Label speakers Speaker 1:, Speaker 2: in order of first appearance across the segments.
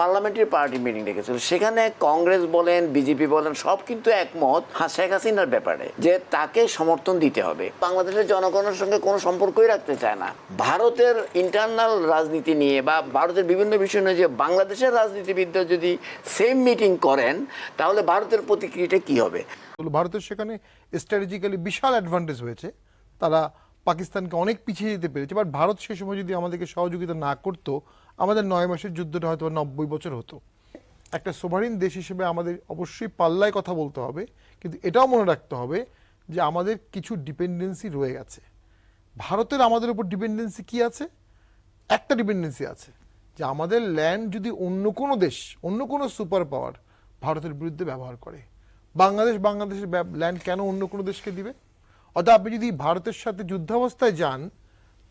Speaker 1: Parliamentary party meeting ডেকেছিল। সেখানে কংগ্রেস বলেন, বিজেপি বলেন, সব কিন্তু একমত হ্যাঁ শেখ হাসিনার ব্যাপারে, যে তাকে সমর্থন দিতে হবে। বাংলাদেশের জনগণের সঙ্গে কোনো সম্পর্কই রাখতে চায় না। ভারতের ইন্টারনাল রাজনীতি নিয়ে বা ভারতের বিভিন্ন বিষয় নিয়ে যে বাংলাদেশের রাজনীতিবিদরা যদি সেম মিটিং করেন, তাহলে ভারতের প্রতিক্রিয়াটা কি হবে?
Speaker 2: ভারতের সেখানে স্ট্র্যাটেজিক্যালি বিশাল অ্যাডভান্টেজ হয়েছে। তারা পাকিস্তানকে অনেক পিছিয়ে যেতে পেরেছে। বাট ভারত সে সময় যদি আমাদেরকে সহযোগিতা না করতো আমাদের নয় মাসের যুদ্ধটা হয়তো নব্বই বছর হতো। একটা সোভারিন দেশ হিসেবে আমাদের অবশ্যই পাল্লায় কথা বলতে হবে, কিন্তু এটাও মনে রাখতে হবে যে আমাদের কিছু ডিপেন্ডেন্সি রয়ে গেছে। ভারতের আমাদের উপর ডিপেন্ডেন্সি কি আছে? একটা ডিপেন্ডেন্সি আছে, যে আমাদের ল্যান্ড যদি অন্য কোনো দেশ, অন্য কোনো সুপার পাওয়ার ভারতের বিরুদ্ধে ব্যবহার করে, বাংলাদেশ বাংলাদেশের ল্যান্ড কেন অন্য কোনো দেশকে দিবে? অর্থাৎ আপনি যদি ভারতের সাথে যুদ্ধাবস্থায় যান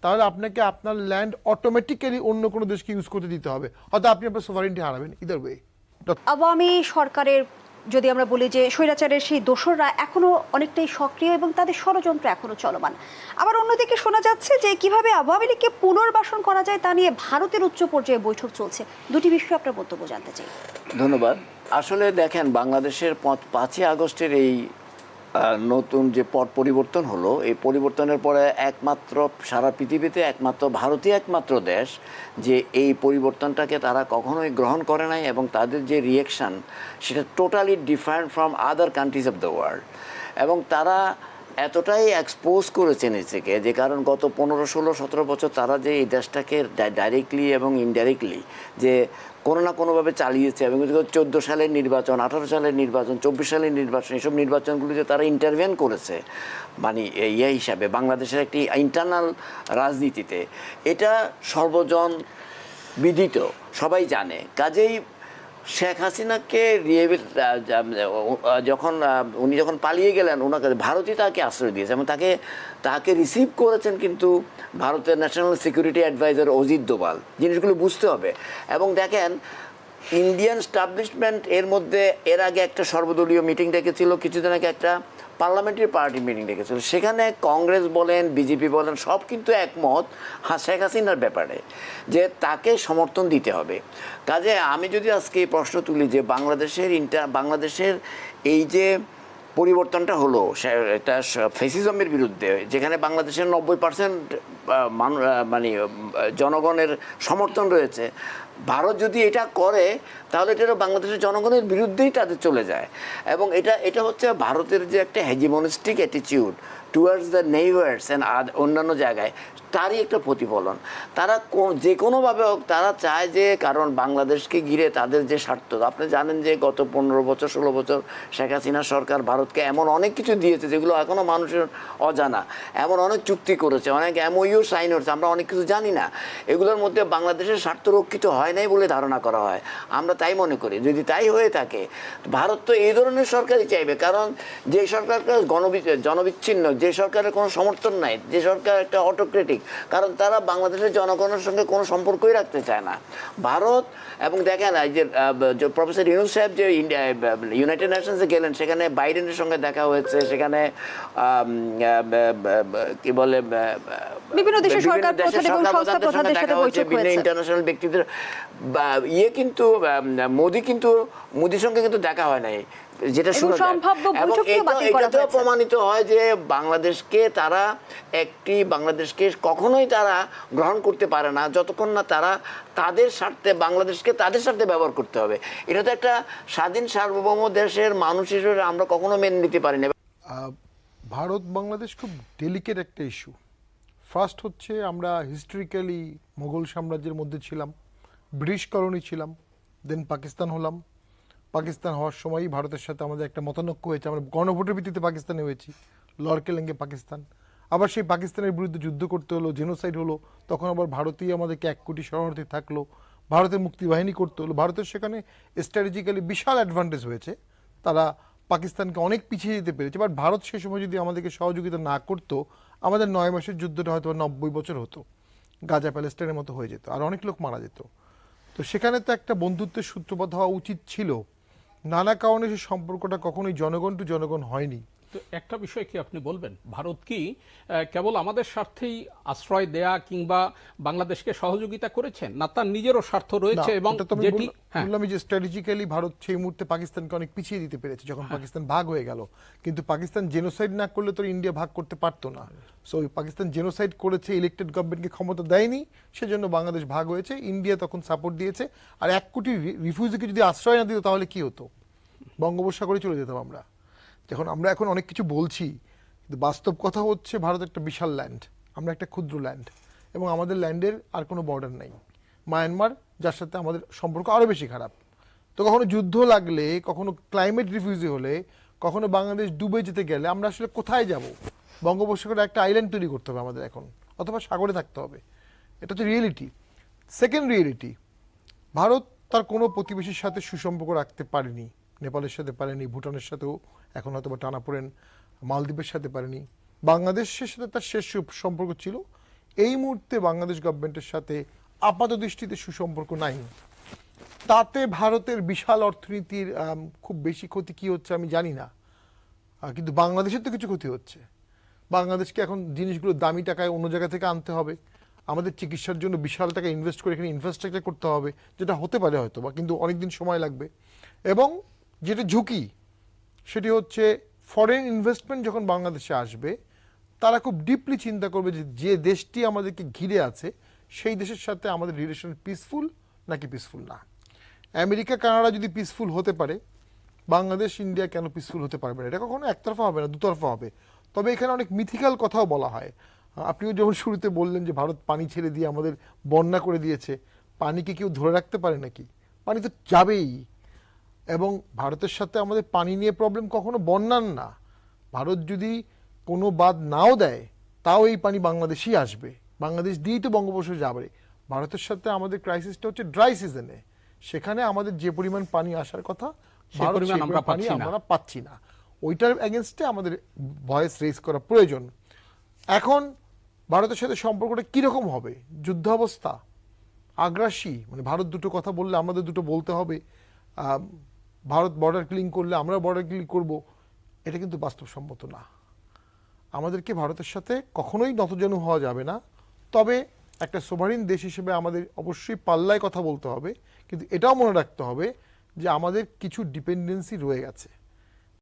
Speaker 2: তাহলে আপনাকে আপনার ল্যান্ড অটোমেটিক্যালি অন্য কোনো দেশকে ইউজ করতে দিতে হবে। হয়তো আপনি আপনার সোভারেন্টি হারাবেন ইদার ওয়ে
Speaker 3: আওয়ামী সরকারের যদি আমরা বলি যে স্বৈরাচারের সেই দোসররা এখনও অনেকটাই সক্রিয় এবং তাদের ষড়যন্ত্র এখনও চলমান। আবার অন্যদিকে শোনা যাচ্ছে যে কীভাবে আওয়ামী লীগকে পুনর্বাসন করা যায় তা নিয়ে ভারতের উচ্চ পর্যায়ে বৈঠক চলছে। দুটি বিষয়ে আপনার বক্তব্য জানতে চাই।
Speaker 1: ধন্যবাদ। আসলে দেখেন বাংলাদেশের পাঁচ- পাঁচই আগস্টের এই নতুন যে পট পরিবর্তন হলো, এই পরিবর্তনের পরে একমাত্র সারা পৃথিবীতে একমাত্র ভারতীয় একমাত্র দেশ যে এই পরিবর্তনটাকে তারা কখনোই গ্রহণ করে নাই এবং তাদের যে রিয়েকশান সেটা totally different from other countries of the world এবং তারা এতটাই এক্সপোজ করেছে নিজেকে যে কারণ গত পনেরো, ষোলো, সতেরো বছর তারা যে এই দেশটাকে ডাইরেক্টলি এবং ইনডাইরেক্টলি যে কোনো না কোনোভাবে চালিয়েছে এবং চোদ্দ সালের নির্বাচন, আঠারো সালের নির্বাচন, চব্বিশ সালের নির্বাচন এসব নির্বাচনগুলিতে তারা ইন্টারভেন করেছে মানে ইয়ে হিসাবে বাংলাদেশের একটি ইন্টারনাল রাজনীতিতে, এটা সর্বজন বিদিত, সবাই জানে। কাজেই শেখ হাসিনাকে যখন উনি যখন পালিয়ে গেলেন, ওনাকে, ভারতই তাকে আশ্রয় দিয়েছে এবং তাকে তাকে রিসিভ করেছেন কিন্তু ভারতের national security adviser Ajit Doval জিনিসগুলো বুঝতে হবে। এবং দেখেন ইন্ডিয়ান স্টাবলিশমেন্ট এর মধ্যে, এর আগে একটা সর্বদলীয় মিটিং ডেকেছিল কিছুদিন আগে একটা পার্লামেন্টারি পার্টি মিটিং ডেকেছিল। সেখানে কংগ্রেস বলেন, বিজেপি বলেন, সব কিন্তু একমত শেখ হাসিনার ব্যাপারে যে তাকে সমর্থন দিতে হবে। কাজে আমি যদি আজকে এই প্রশ্ন তুলি যে বাংলাদেশের ইন্টার বাংলাদেশের এই যে পরিবর্তনটা হলো এটা ফেসিজমের বিরুদ্ধে, যেখানে বাংলাদেশের নব্বই পার্সেন্ট মানে জনগণের সমর্থন রয়েছে। ভারত যদি এটা করে, তাহলে এটা বাংলাদেশের জনগণের বিরুদ্ধেই তাদের চলে যায়। এবং এটা এটা হচ্ছে ভারতের যে একটা hegemonistic attitude towards the neighbours and অন্যান্য জায়গায়, তারই একটা প্রতিফলন। তারা যে কোনোভাবে হোক, তারা চায় যে, কারণ বাংলাদেশকে ঘিরে তাদের যে স্বার্থ, আপনি জানেন যে গত পনেরো বছর, ষোলো বছর শেখ হাসিনা সরকার ভারতকে এমন অনেক কিছু দিয়েছে যেগুলো এখনও মানুষের অজানা। এমন অনেক চুক্তি করেছে, অনেক এমওইউ সাইন হয়েছে আমরা অনেক কিছু জানি না। এগুলোর মধ্যে বাংলাদেশের স্বার্থ রক্ষিত হয় নাই বলে ধারণা করা হয়। আমরা তাই মনে করি। যদি তাই হয়ে থাকে, ভারত তো এই ধরনের সরকারই চাইবে। কারণ যে সরকারটা গণবি, জনবিচ্ছিন্ন, যে সরকারের কোনো সমর্থন নাই, যে সরকার একটা অটোক্রেটিক কারণ তারা বাংলাদেশের জনগণের সঙ্গে কোনো সম্পর্কই রাখতে চায় না। ভারত এবং দেখেন যে প্রফেসর ইউনুস সাহেব যে ইন্ডিয়া ইউনাইটেড নেশনসে গেলেন, সেখানে বাইডেনের সঙ্গে দেখা হয়েছে, সেখানে কি বলে
Speaker 3: বিভিন্ন দেশের সরকার প্রধান এবং সংস্থা
Speaker 1: প্রধানদের
Speaker 3: সাথে বৈঠক
Speaker 1: বিভিন্ন
Speaker 3: হয়েছে।
Speaker 1: ইন্টারন্যাশনাল ব্যক্তিদের ইয়ে কিন্তু মোদি কিন্তু মোদির সঙ্গে কিন্তু দেখা হয় নাই যেটা শোনা যায়। প্রমাণিত হয় যে বাংলাদেশকে তারা একটি বাংলাদেশকে কখনোই তারা গ্রহণ করতে পারে না যতক্ষণ না তারা তাদের স্বার্থে বাংলাদেশকে তাদের স্বার্থে ব্যবহার করতে হবে এটা তো একটা স্বাধীন সার্বভৌম দেশের মানুষ হিসেবে আমরা কখনো মেনে নিতে পারি না
Speaker 2: আহ, ভারত বাংলাদেশ খুব ডেলিকেট একটা ইস্যু ফার্স্ট হচ্ছে আমরা হিস্ট্রিক্যালি মোগল সাম্রাজ্যের মধ্যে ছিলাম, ব্রিটিশ কলোনি ছিলাম দেন পাকিস্তান হলাম। পাকিস্তান হওয়ার সময়ই ভারতের সাথে আমাদের একটা মতানৈক্য হয়েছে। আমরা গণভোটের ভিত্তিতে পাকিস্তানে হয়েছি লড়কেলেঙ্গে পাকিস্তান। আবার সেই পাকিস্তানের বিরুদ্ধে যুদ্ধ করতে হলো জেনোসাইড হলো, তখন আবার ভারতীয় আমাদেরকে এক কোটি শরণার্থী থাকল, ভারতের মুক্তিবাহিনী করতে হলো। ভারতের সেখানে স্ট্র্যাটেজিক্যালি বিশাল অ্যাডভান্টেজ হয়েছে। তারা পাকিস্তানকে অনেক পিছিয়ে যেতে পেরেছে বাট ভারত সে সময় যদি আমাদেরকে সহযোগিতা না করতো আমাদের নয় মাসের যুদ্ধটা হয়তো নব্বই বছর হতো। গাজা প্যালেস্টাইনের মতো হয়ে যেত। আর অনেক লোক মারা যেত। তো সেখানে তো একটা বন্ধুত্বের সূত্রপাত হওয়া উচিত ছিল। নানা কারণে সে সম্পর্কটা কখনোই জনগণ টু জনগণ হয়নি।
Speaker 4: তো একটা বিষয় কি আপনি বলবেন? ভারত কি কেবল আমাদের স্বার্থেই আশ্রয় দেয়া কিংবা বাংলাদেশকে সহযোগিতা করেছেন? না তার নিজেরও স্বার্থ রয়েছে এবং যেটি
Speaker 2: বললাম-
Speaker 4: হ্যাঁ।
Speaker 2: যে স্ট্র্যাটেজিক্যালি ভারত সেই মুহূর্তে পাকিস্তানকে অনেক পিছিয়ে দিতে পেরেছে যখন
Speaker 4: হ্যাঁ।
Speaker 2: পাকিস্তান ভাগ হয়ে গেল। কিন্তু পাকিস্তান জেনোসাইড না করলে তো ইন্ডিয়া ভাগ করতে পারতো না। সো পাকিস্তান জেনোসাইড করেছে ইলেক্টেড গভর্নমেন্টকে ক্ষমতা দেয়নি সেজন্য বাংলাদেশ ভাগ হয়েছে ইন্ডিয়া তখন সাপোর্ট দিয়েছে। আর এক কোটি রিফিউজিকে যদি আশ্রয় না দিত তাহলে কি হতো? বঙ্গোপসাগরে চলে যেতাম আমরা। যখন আমরা এখন অনেক কিছু বলছি, কিন্তু বাস্তব কথা হচ্ছে ভারত একটা বিশাল ল্যান্ড আমরা একটা ক্ষুদ্র ল্যান্ড এবং আমাদের ল্যান্ডের আর কোনো বর্ডার নেই। মায়ানমার যার সাথে আমাদের সম্পর্ক আরও বেশি খারাপ। তো কখনো যুদ্ধ লাগলে, কখনো ক্লাইমেট রিফিউজি হলে, কখনো বাংলাদেশ ডুবে যেতে গেলে আমরা আসলে কোথায় যাব? বঙ্গোপসাগরে একটা আইল্যান্ড তৈরি করতে হবে আমাদের এখন, অথবা সাগরে থাকতে হবে। এটা হচ্ছে রিয়েলিটি সেকেন্ড রিয়েলিটি ভারত তার কোনো প্রতিবেশীর সাথে সুসম্পর্ক রাখতে পারেনি। নেপালের সাথে পারেনি, ভুটানের সাথেও এখন হয়তো বা টানা পড়েন, মালদ্বীপের সাথে পারেনি। বাংলাদেশের সাথে তার শেষ সম্পর্ক ছিল, এই মুহূর্তে বাংলাদেশ গভর্নমেন্টের সাথে আপাত দৃষ্টিতে সুসম্পর্ক নাই। তাতে ভারতের বিশাল অর্থনীতির খুব বেশি ক্ষতি কি হচ্ছে আমি জানি না। কিন্তু বাংলাদেশের তো কিছু ক্ষতি হচ্ছে। বাংলাদেশকে এখন জিনিসগুলো দামি টাকায় অন্য জায়গা থেকে আনতে হবে। আমাদের চিকিৎসার জন্য বিশাল টাকা ইনভেস্ট করে এখানে ইনফ্রাস্ট্রাকচার করতে হবে, যেটা হতে পারে হয়তো বা কিন্তু অনেক দিন সময় লাগবে। এবং যেটা ঝুঁকি, সেটি হচ্ছে ফরেন ইনভেস্টমেন্ট যখন বাংলাদেশে আসবে, তারা খুব ডিপলি চিন্তা করবে যে যে দেশটি আমাদেরকে ঘিরে আছে, সেই দেশের সাথে আমাদের রিলেশন পিসফুল নাকি পিসফুল না? আমেরিকা, কানাডা যদি পিসফুল হতে পারে, বাংলাদেশ, ইন্ডিয়া কেন পিসফুল হতে পারবে না? এটা কখনো একতরফা হবে না, দুতরফা হবে। তবে এখানে অনেক মিথিক্যাল কথাও বলা হয়। আপনিও যেমন শুরুতে বললেন যে, ভারত পানি ছেড়ে দিয়ে আমাদের বন্যা করে দিয়েছে, পানিকে কেউ ধরে রাখতে পারে নাকি? পানি তো যাবেই। এবং ভারতের সাথে আমাদের পানি নিয়ে প্রবলেম কখনো বন্যার না। ভারত যদি কোনো বাদ নাও দেয় তাও এই পানি বাংলাদেশই আসবে। বাংলাদেশ দিয়েই তো বঙ্গোপসাগর যাবে। ভারতের সাথে আমাদের ক্রাইসিসটা হচ্ছে ড্রাই সিজনে সেখানে আমাদের যে পরিমাণ পানি আসার কথা পানি
Speaker 4: পাচ্ছি না।
Speaker 2: আমরা পাচ্ছি না। ওইটার এগেনস্টে আমাদের ভয়েস রেজ করা প্রয়োজন। এখন ভারতের সাথে সম্পর্কটা কীরকম হবে? যুদ্ধাবস্থা আগ্রাসী মানে ভারত দুটো কথা বললে আমাদের দুটো বলতে হবে। ভারত বর্ডার ক্লিন করলে আমরা বর্ডার ক্লিন করব, এটা কিন্তু বাস্তবসম্মত না। আমাদেরকে ভারতের সাথে কখনোই নতজানু হওয়া যাবে না। তবে একটা সোভারিন দেশ হিসেবে আমাদের অবশ্যই পাল্লায় কথা বলতে হবে, কিন্তু এটাও মনে রাখতে হবে যে আমাদের কিছু ডিপেন্ডেন্সি রয়ে গেছে।